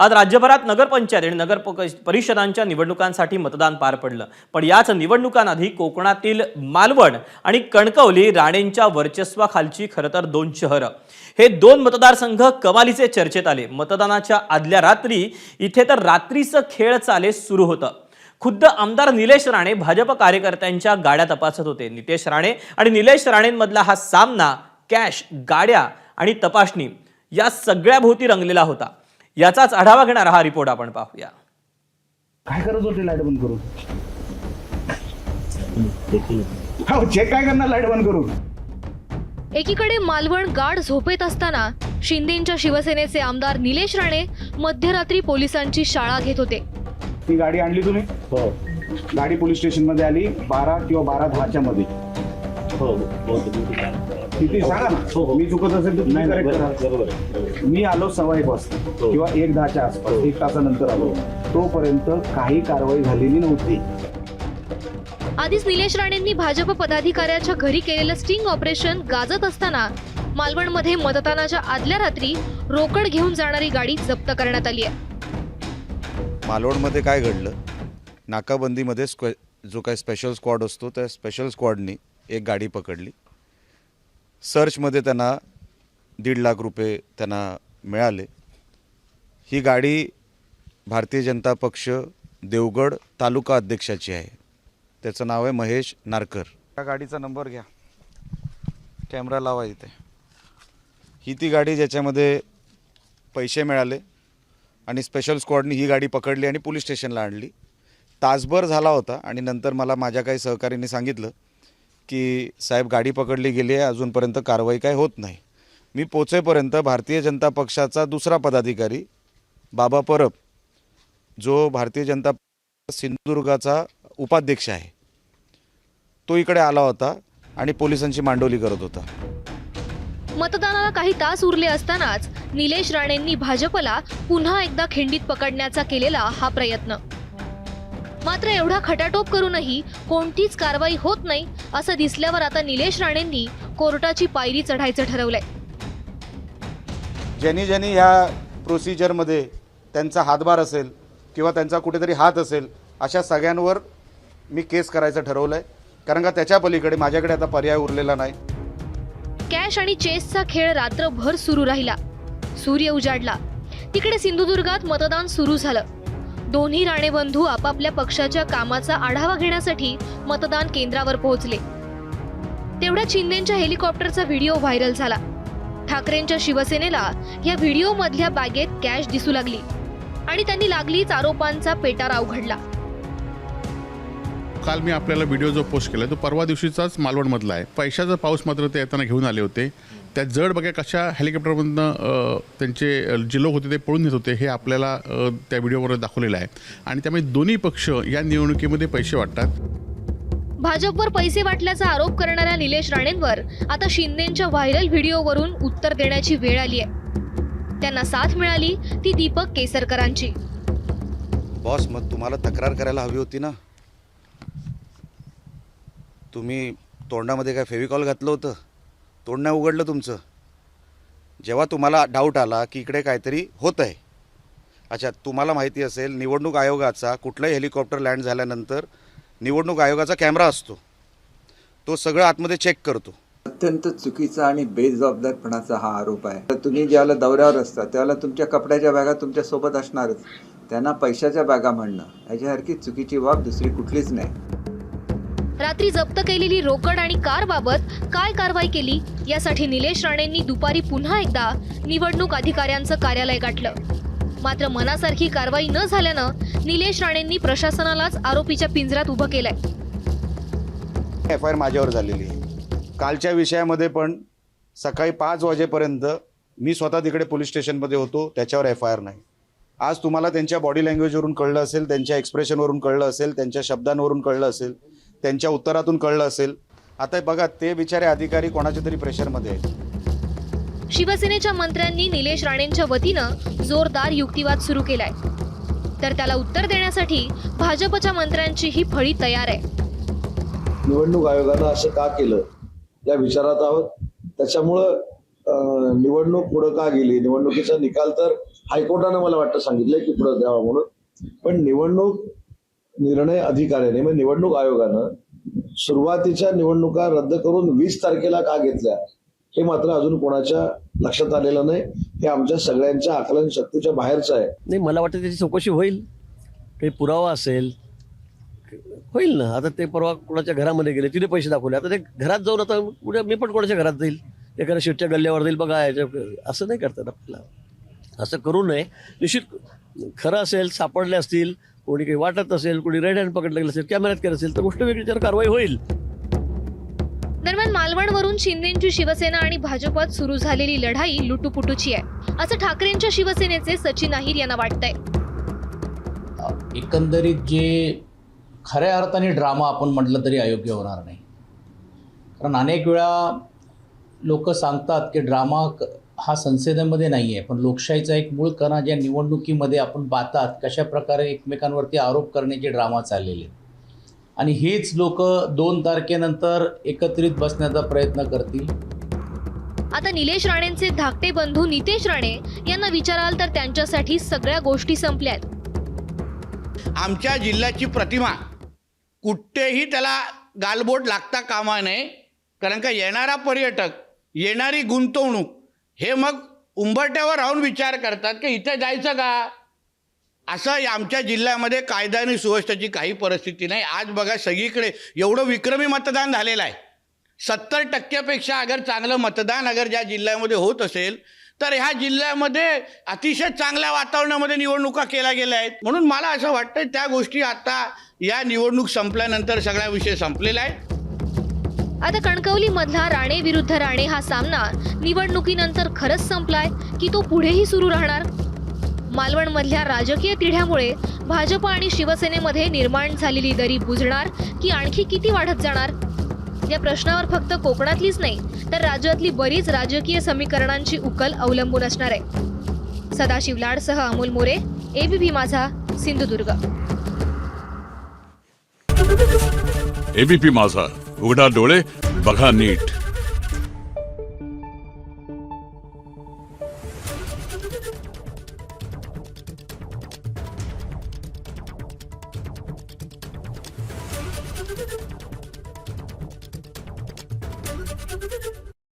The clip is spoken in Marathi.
आज राज्यभरात नगरपंचायत आणि नगर परिषदांच्या निवडणुकांसाठी मतदान पार पडलं. पण याच निवडणुकांआधी कोकणातील मालवण आणि कणकवली राणेंच्या वर्चस्वाखालची खरं तर दोन शहरं. हे दोन मतदारसंघ कमालीचे चर्चेत आले. मतदानाच्या आदल्या रात्री इथे तर रात्रीचं खेळ चाले सुरू होतं. खुद्द आमदार निलेश राणे भाजप कार्यकर्त्यांच्या गाड्या तपासत होते. नितेश राणे आणि निलेश राणेंमधला हा सामना कॅश गाड्या आणि तपासणी या सगळ्या भोवती रंगलेला होता. याचाच आढावा घेणारा हा रिपोर्ट आपण पाहूया. काय करत होते लाइट बंद करून? हो चेक काय करणार लाइट बंद करून? एकीकडे मालवण गाढ झोपेत असताना शिंदेच्या शिवसेनेचे आमदार निलेश राणे मध्यरात्री पोलिसांची शाळा घेत होते. ती गाडी आणली तुम्ही? हो. गाडी पोलीस स्टेशनमध्ये आली बारा किंवा बारा दहाच्या मध्ये. हो हो तुम्ही काय करा. किती सांगा हो, हो. ना मी चुकत असेल तर तुम्ही correct करा. बरोबर आहे. मी आलो सव्वा एक वाजता हो. किंवा एक दहाच्या आसपास हो. एक तासानंतर आलो तोपर्यंत काही कारवाई झालेली नव्हती आधीच निलेश राणेंनी भाजप पदाधिकाऱ्याच्या घरी केलेलं स्टिंग ऑपरेशन गाजत असताना मालवणमध्ये मतदानाच्या आदल्या रात्री रोकड घेऊन जाणारी गाडी जप्त करण्यात आली आहे मालवणमध्ये काय घडलं नाकाबंदीमध्ये स्क्वे जो काही स्पेशल स्क्वॉड असतो त्या स्पेशल स्क्वॉडनी एक गाडी पकडली सर्चमध्ये त्यांना दीड लाख रुपये त्यांना मिळाले. ही गाडी भारतीय जनता पक्ष देवगड तालुका अध्यक्षाची आहे. त्याचं नाव आहे महेश नारकर. त्या गाडीचा नंबर घ्या. कॅमेरा लावा इथे. ही ती गाडी ज्याच्यामध्ये पैसे मिळाले आणि स्पेशल स्क्वॉडनी ही गाडी पकडली आणि पोलीस स्टेशनला आणली. तासभर झाला होता आणि नंतर मला माझ्या काही सहकाऱ्यांनी सांगितलं की साहेब गाडी पकडली गेली आहे अजूनपर्यंत कारवाई काय होत नाही. मी पोचेपर्यंत भारतीय जनता पक्षाचा दुसरा पदाधिकारी बाबा परब जो भारतीय जनता सिंधुदुर्गाचा उपाध्यक्ष आहे तो इकडे आला होता आणि पोलिसांची मांडवली करत होता. मतदानाला काही तास उरले असतानाच निलेश राणेंनी भाजपला पुन्हा एकदा खिंडीत पकडण्याचा केलेला हा प्रयत्न. मात्र एवढा खटाटोप करूनही कोणतीच कारवाई होत नाही असं दिसल्यावर आता निलेश राणेंनी कोर्टाची पायरी चढायचं ठरवलंय. ज्यांनी ज्यांनी ह्या प्रोसिजरमध्ये त्यांचा हातभार असेल किंवा त्यांचा कुठेतरी हात असेल अशा सगळ्यांवर मी केस करायचं ठरवलं आहे कारण का त्याच्या पलीकडे माझ्याकडे आता पर्याय उरलेला नाही. कॅश आणि चेसचा खेळ रात्रभर सुरू राहिला. सूर्य उजाडला. तिकडे सिंधुदुर्गात मतदान सुरू झालं. दोन्ही राणेबंधू आपापल्या पक्षाच्या कामाचा आढावा घेण्यासाठी मतदान केंद्रावर पोहोचले. तेवढ्या शिंदेच्या हेलिकॉप्टरचा व्हिडिओ व्हायरल झाला. ठाकरेंच्या शिवसेनेला या व्हिडिओ मधल्या बॅगेत कॅश दिसू लागली आणि त्यांनी लागलीच आरोपांचा पेटारा उघडला. काल मी आपल्याला व्हिडिओ जो पोस्ट केला तो परवा दिवशीचाच मालवणमधला आहे. पैशाचा पाऊस मात्र ते येताना घेऊन आले होते. त्या जड बघा कशा हेलिकॉप्टरमधनं त्यांचे जे लोक होते ते पळून येत होते हे आपल्याला त्या व्हिडिओवर दाखवलेलं आहे. आणि त्यामुळे दोन्ही पक्ष या निवडणुकीमध्ये पैसे वाटतात. भाजपवर पैसे वाटल्याचा आरोप करणाऱ्या निलेश राणेंवर आता शिंदेच्या व्हायरल व्हिडिओवरून उत्तर देण्याची वेळ आली आहे. त्यांना साथ मिळाली ती दीपक केसरकरांची. बॉस मग तुम्हाला तक्रार करायला हवी होती ना? तुम्ही तोंडामध्ये काय फेविकॉल घातलं होतं? तोंड नाही उघडलं तुमचं. जेव्हा तुम्हाला डाऊट आला की इकडे काहीतरी होत आहे अच्छा तुम्हाला माहिती असेल निवडणूक आयोगाचा कुठलाही हेलिकॉप्टर लँड झाल्यानंतर निवडणूक आयोगाचा कॅमेरा असतो. तो सगळं आतमध्ये चेक करतो. अत्यंत चुकीचा आणि बेजबाबदारपणाचा हा आरोप आहे. तर तुम्ही ज्याला दौऱ्यावर असता त्याला तुमच्या कपड्याच्या बॅगा तुमच्यासोबत असणारच. त्यांना पैशाच्या बॅगा म्हणणं याच्यासारखी चुकीची बाब दुसरी कुठलीच नाही. रात्री जप्त केलेली रोकड आणि कार बाबत काय कारवाई केली? यासाठी निलेश राणेंनी दुपारी पुन्हा एकदा निवडणूक अधिकाऱ्यांचं कार्यालय गाठलं. मात्र मनासारखी कारवाई न झाल्यानं निलेश राणेंनी प्रशासनालाच आरोपीच्या पिंजऱ्यात उभं केलंय. एफ आय आर माझ्यावर झालेली आहे. कालच्या विषयामध्ये पण सकाळी पाच वाजेपर्यंत मी स्वतः तिकडे पोलीस स्टेशनमध्ये होतो त्याच्यावर एफ आय आर नाही. आज तुम्हाला त्यांच्या बॉडी लँग्वेजवरून कळलं असेल त्यांच्या एक्सप्रेशनवरून कळलं असेल त्यांच्या शब्दांवरून कळलं असेल त्यांच्या उत्तरातून कळलं असेल. आता बघा ते बिचारे अधिकारी कोणाच्या तरी प्रेशरमध्ये आहेत. शिवसेनेच्या मंत्र्यांनी निलेश राणेंच्या वतीनं जोरदार युक्तिवाद सुरू केलाय. तर त्याला उत्तर देण्यासाठी भाजपच्या मंत्र्यांची ही फळी तयार आहे. निवडणूक आयोगानं असं का केलं? या विचारात आहोत. त्याच्यामुळं अं, निवडणूक पुढं का गेली? निवडणुकीचा निकाल तर हायकोर्टानं मला वाटतं सांगितलंय की पुढे द्यावा म्हणून. पण निवडणूक निर्णय अधिकाऱ्याने म्हणजे निवडणूक आयोगानं सुरुवातीच्या निवडणुका रद्द करून वीस तारखेला का घेतल्या हे मात्र अजून कोणाच्या लक्षात आलेलं नाही. हे आमच्या सगळ्यांच्या आकलन शक्तीच्या बाहेरचं आहे. नाही मला वाटतं त्याची चौकशी होईल. काही पुरावा असेल होईल ना. आता ते परवा कोणाच्या घरामध्ये गेले तिने पैसे दाखवले. आता ते घरात जाऊन आता उद्या मी पण कोणाच्या घरात जाईल? एखाद्या शेटच्या गल्ल्यावर जाईल बघा याच्या असं नाही करतात आपल्याला. असं करू नये. निश्चित खरं असेल सापडले असतील कोणी काही वाटत असेल कोणी रेड हँड पकडलं गेलं असेल कॅमेऱ्यात केलं असेल तर गोष्ट वेगळी त्यावर कारवाई होईल. दरम्यान मालवणवरून शिंदेची शिवसेना आणि भाजपात सुरू झालेली लढाई लुटूपुटूची आहे. असं ठाकरेंच्या शिवसेनेचे सचिन अहिर यांना वाटतंय. एकंदरीत जे खऱ्या अर्थाने ड्रामा आपण म्हटलं तरी अयोग्य होणार नाही. कारण अनेक वेळा लोक सांगतात की ड्रामा हा संसदेमध्ये नाही आहे पण लोकशाहीचा एक मूळ कणा ज्या निवडणुकीमध्ये आपण पाहतात कशा प्रकारे एकमेकांवरती आरोप करण्याचे ड्रामा चाललेले. आणि हेच लोक दोन तारखेनंतर एकत्रित बसण्याचा प्रयत्न करतील आता निलेश राणेंचे धाकटे बंधू नितेश राणे यांना विचाराल तर त्यांच्यासाठी सगळ्या गोष्टी संपल्यात आमच्या जिल्ह्याची प्रतिमा कुठेही त्याला गालबोट लागता कामा नये कारण का येणारा पर्यटक येणारी गुंतवणूक हे मग उंबरट्यावर राहून विचार करतात की इथे जायचं का? असं आमच्या जिल्ह्यामध्ये कायदा आणि सुव्यवस्थेची काही परिस्थिती नाही. आज बघा सगळीकडे एवढं विक्रमी मतदान झालेलं आहे. सत्तर टक्क्यापेक्षा अगर चांगलं मतदान अगर ज्या जिल्ह्यामध्ये होत असेल तर ह्या जिल्ह्यामध्ये अतिशय चांगल्या वातावरणामध्ये निवडणुका केल्या गेल्या आहेत. म्हणून मला असं वाटतं त्या गोष्टी आता या निवडणूक संपल्यानंतर सगळा विषय संपलेला आहे. आता कणकवली मधला राणे विरुद्ध राणे हा सामना निवडणुकीनंतर खरंच संपलाय की तो पुढेही सुरू राहणार? मालवण मधल्या राजकीय तिढ्यामुळे भाजप आणि शिवसेनेमध्ये निर्माण झालेली दरी बुजणार की आणखी किती वाढत जाणार? या प्रश्नावर फक्त कोकणातलीच नाही तर राज्यातली बरीच राजकीय समीकरणांची उकल अवलंबून असणार आहे. सदाशिव लाडसह अमोल मोरे एबीपी माझा सिंधुदुर्ग. एबीपी माझा. उघडा डोळे बघा नीट.